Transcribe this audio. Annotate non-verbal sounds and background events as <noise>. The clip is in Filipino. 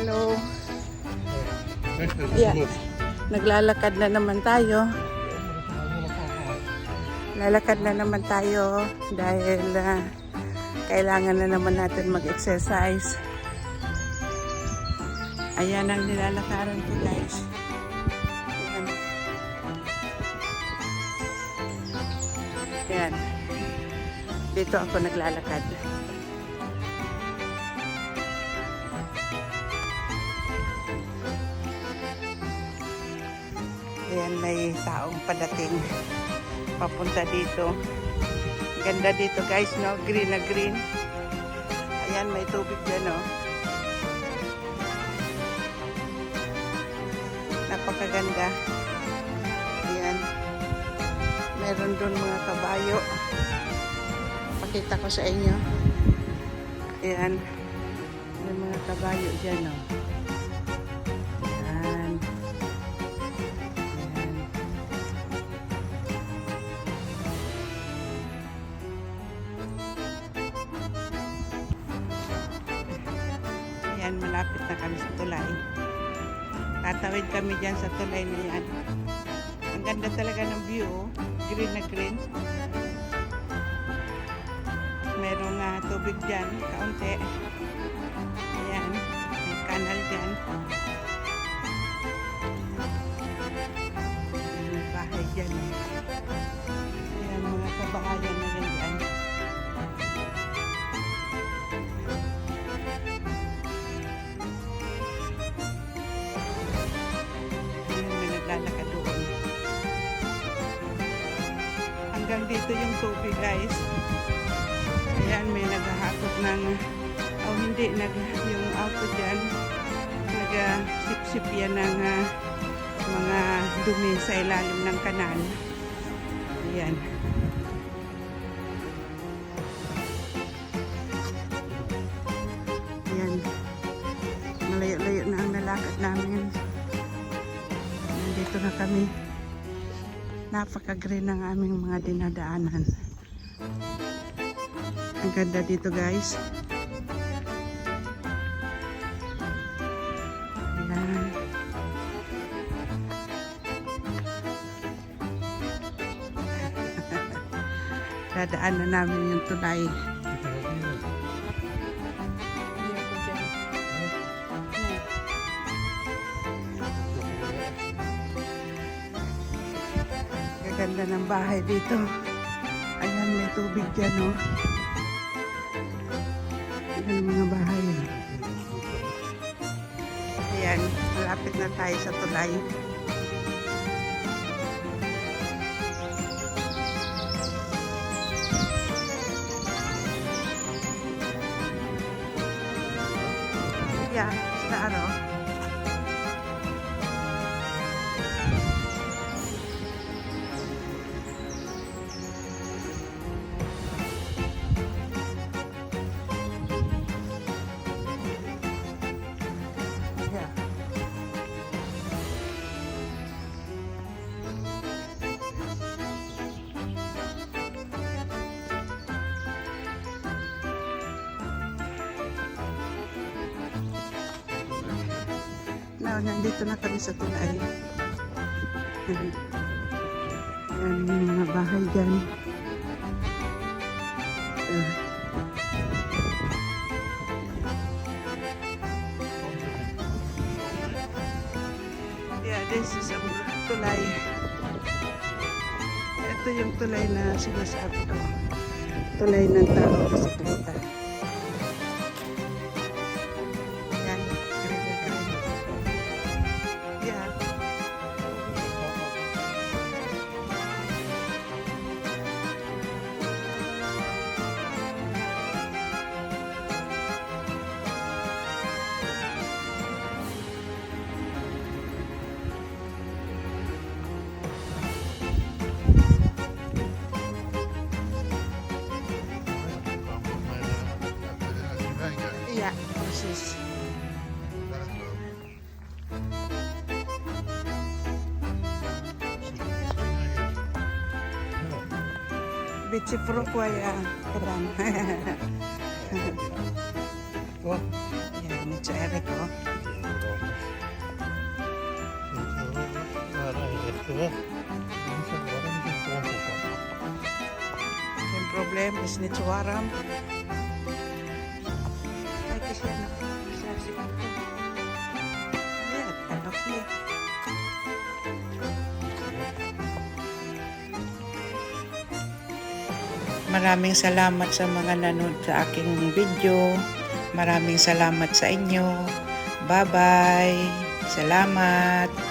Hello. Yeah. Naglalakad na naman tayo. Lalakad na naman tayo dahil ah, kailangan na naman natin mag-exercise. Ayan ang nilalakaran ko guys. Ayan. Ayan. Dito ako naglalakad. Ayan, may taong padating papunta dito. Ganda dito guys, no? Green na green. Ayan, may tubig dyan, no? Napakaganda. Ayan. Meron doon mga kabayo. Pakita ko sa inyo. Ayan. May mga kabayo dyan, no? Ayan, malapit na kami sa tulay. Tatawid kami dyan sa tulay na yan. Ang ganda talaga ng view, oh. green na green. Merong ah, tubig dyan, kaunti. Ayan, may kanal dyan. Tubig guys. Ayan, may naghahakot ng, oh hindi, nag, yung auto dyan, nagsip-sip yan ng ah, mga dumi sa ilalim ng kanal. Ayan. Ayan. Malayo-layo na ang nalakad namin. Nandito na kami. Napaka-green ng aming mga dinadaanan. Ang ganda dito guys. Ayan. <laughs> Dadaan na namin yung tulay. Gaganda ng bahay dito. Ayan, may tubig dyan, oh. Ayan ang mga bahay. Ayan, malapit na tayo sa tulay. Yeah, Nandito na kami sa tulay. Ayan, yung mga bahay dyan. Yeah, this is a tulay. Ito yung tulay na sinasabi ko. Tulay ng tao bisikleta. Yan, Iya, persis. Biciprok ko ya, terang. Wah, ya, ini Cik Eric, oh. Problem is Nitsuaram. Maraming salamat sa mga nanood sa aking video. Maraming salamat sa inyo. Bye-bye. Salamat.